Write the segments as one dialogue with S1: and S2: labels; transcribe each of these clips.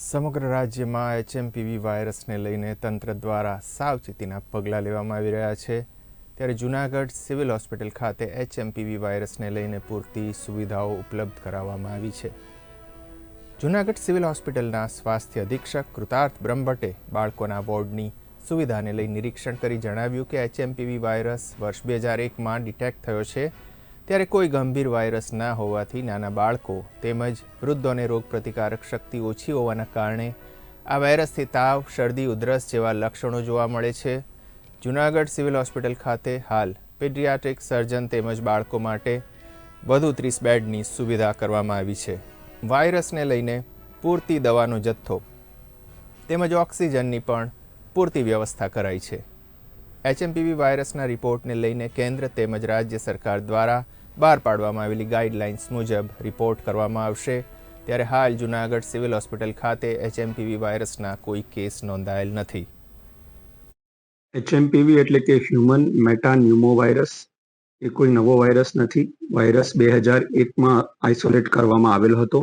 S1: સમગ્ર રાજ્યમાં એચએમપીવી વાયરસને લઈને તંત્ર દ્વારા સાવચેતીના પગલાં લેવામાં આવી રહ્યા છે. ત્યારે જૂનાગઢ સિવિલ હોસ્પિટલ ખાતે એચએમપીવી વાયરસને લઈને પૂરતી સુવિધાઓ ઉપલબ્ધ કરાવવામાં આવી છે. જૂનાગઢ સિવિલ હોસ્પિટલના સ્વાસ્થ્ય અધિક્ષક કૃતાર્થ બ્રહ્મભટ્ટે બાળકોના વોર્ડની સુવિધાને લઈ નિરીક્ષણ કરી જણાવ્યું કે એચએમપીવી વાયરસ વર્ષ બે હજાર એકમાં ડિટેક્ટ થયો છે. ત્યારે કોઈ ગંભીર વાયરસ ના હોવાથી નાના બાળકો તેમજ વૃદ્ધોને રોગપ્રતિકારક શક્તિ ઓછી હોવાના કારણે આ વાયરસથી તાવ, શરદી, ઉધરસ જેવા લક્ષણો જોવા મળે છે. જૂનાગઢ સિવિલ હોસ્પિટલ ખાતે હાલ પેડિયાટ્રિક સર્જન તેમજ બાળકો માટે વધુ ત્રીસ બેડની સુવિધા કરવામાં આવી છે. વાયરસને લઈને પૂરતી દવાનો જથ્થો તેમજ ઓક્સિજનની પણ પૂરતી વ્યવસ્થા કરાઈ છે. એચએમપીવી વાયરસના રિપોર્ટને લઈને કેન્દ્ર તેમજ રાજ્ય સરકાર દ્વારા બહાર પાડવામાં આવેલી ગાઈડલાઇન્સ મુજબ રિપોર્ટ કરવામાં આવશે. ત્યારે હાલ જૂનાગઢ સિવિલ હોસ્પિટલ ખાતે એચએમપીવી વાયરસના કોઈ કેસ નોંધાયેલ નથી.
S2: એચએમપીવી એટલે કે હ્યુમન મેટા ન્યુમોવાયરસ એ કોઈ નવો વાયરસ નથી. વાયરસ બે હજાર એકમાં આઇસોલેટ કરવામાં આવેલ હતો.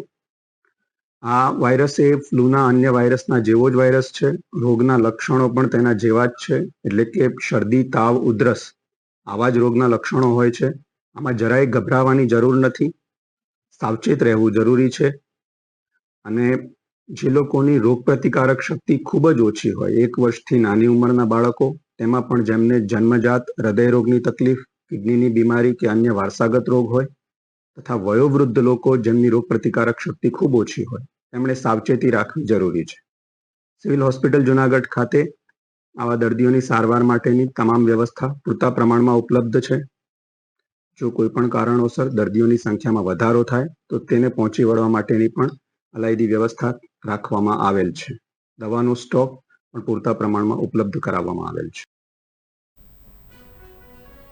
S2: આ વાયરસ એ ફ્લૂના અન્ય વાયરસના જેવો જ વાયરસ છે. રોગના લક્ષણો પણ તેના જેવા જ છે. એટલે કે શરદી, તાવ, ઉધરસ આવા જ રોગના લક્ષણો હોય છે. આમાં જરાય ગભરાવાની જરૂર નથી. સાવચેત રહેવું જરૂરી છે. અને જે લોકોની રોગપ્રતિકારક શક્તિ ખૂબ જ ઓછી હોય, એક વર્ષથી નાની ઉંમરના બાળકો, તેમાં પણ જેમને જન્મજાત હૃદય રોગની તકલીફ, કિડનીની બીમારી કે અન્ય વારસાગત રોગ હોય તથા વયોવૃદ્ધ લોકો જેમની રોગપ્રતિકારક શક્તિ ખૂબ ઓછી હોય. તેમણે સાવચેતી રાખવી જરૂરી છે. સિવિલ હોસ્પિટલ જુનાગઢ ખાતે આવા દર્દીઓની સારવાર માટેની તમામ વ્યવસ્થા પૂરતા પ્રમાણમાં ઉપલબ્ધ છે. જો કોઈ પણ કારણોસર દર્દીઓની સંખ્યામાં વધારો થાય, તો તેને પહોંચી વળવા માટેની પણ અલાયદી વ્યવસ્થા રાખવામાં આવેલ છે. દવાનો સ્ટોક પણ પૂરતા પ્રમાણમાં ઉપલબ્ધ કરાવવામાં આવેલ છે.